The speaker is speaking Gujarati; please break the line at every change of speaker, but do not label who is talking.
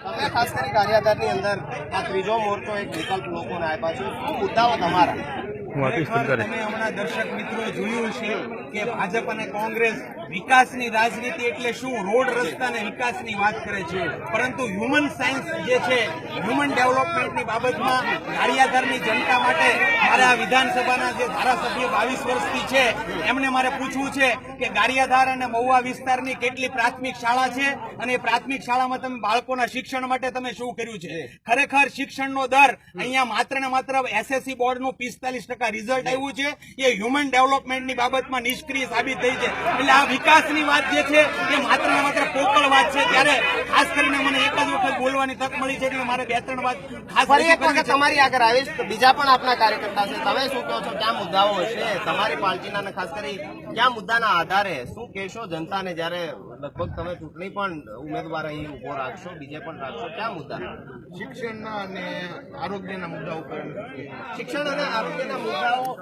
ખાસ કરી કાર્યાગારની અંદર આ ત્રીજો મોરચો એક વિકલ્પ લોકોને આપ્યા છે. શું મુદ્દાઓ તમારા.
હું આપીશ તમે
તમે હમણાં દર્શક મિત્રો જોયું છે કે ભાજપ અને કોંગ્રેસ વિકાસની રાજનીતિ એટલે શું? રોડ રસ્તા અને વિકાસની વાત કરે છે. પરંતુ હ્યુમન સાયન્સ જે છે હ્યુમન ડેવલપમેન્ટની બાબતમાં ગારિયાધારની જનતા માટે મારે આ વિધાનસભાના જે ધારાસભ્ય બાવીસ વર્ષથી છે એમને મારે પૂછવું છે કે ગારિયાધાર અને મહુવા વિસ્તારની કેટલી પ્રાથમિક શાળા છે અને પ્રાથમિક શાળામાં તમે બાળકોના શિક્ષણ માટે તમે શું કર્યું છે? ખરેખર શિક્ષણનો દર અહીંયા માત્ર ને માત્ર એસએસસી બોર્ડનું પિસ્તાલીસ ટકા રિઝલ્ટ આવ્યું છે એ હ્યુમન ડેવલપમેન્ટની બાબતમાં નિષ્ક્રિય સાબિત થઈ છે. એટલે આ વિકાસની વાત જે છે એ માત્ર ને માત્ર પોકળ વાત છે. ત્યારે ખાસ કરીને મને એક જ વખત બોલવાની તક મળી છે એટલે મારે બે ત્રણ વાત ખાસ
ફરી એક વખત તમારી આગળ આવીશ બીજા પણ આપના કાર્યકર્તા છે. તમે શું કહો છો ક્યાં મુદ્દાઓ હશે? તમારી પાર્ટીના ખાસ કરી ક્યાં મુદ્દાના આધારે? શું કહેશો જનતાને જ્યારે લગભગ તમે ચૂંટણી પણ ઉમેદવાર અહીં ઊભો રાખશો બીજે પણ રાખશો કયા મુદ્દા
શિક્ષણના અને આરોગ્યના મુદ્દા ઉપર
શિક્ષણ અને આરોગ્યના મુદ્દાઓ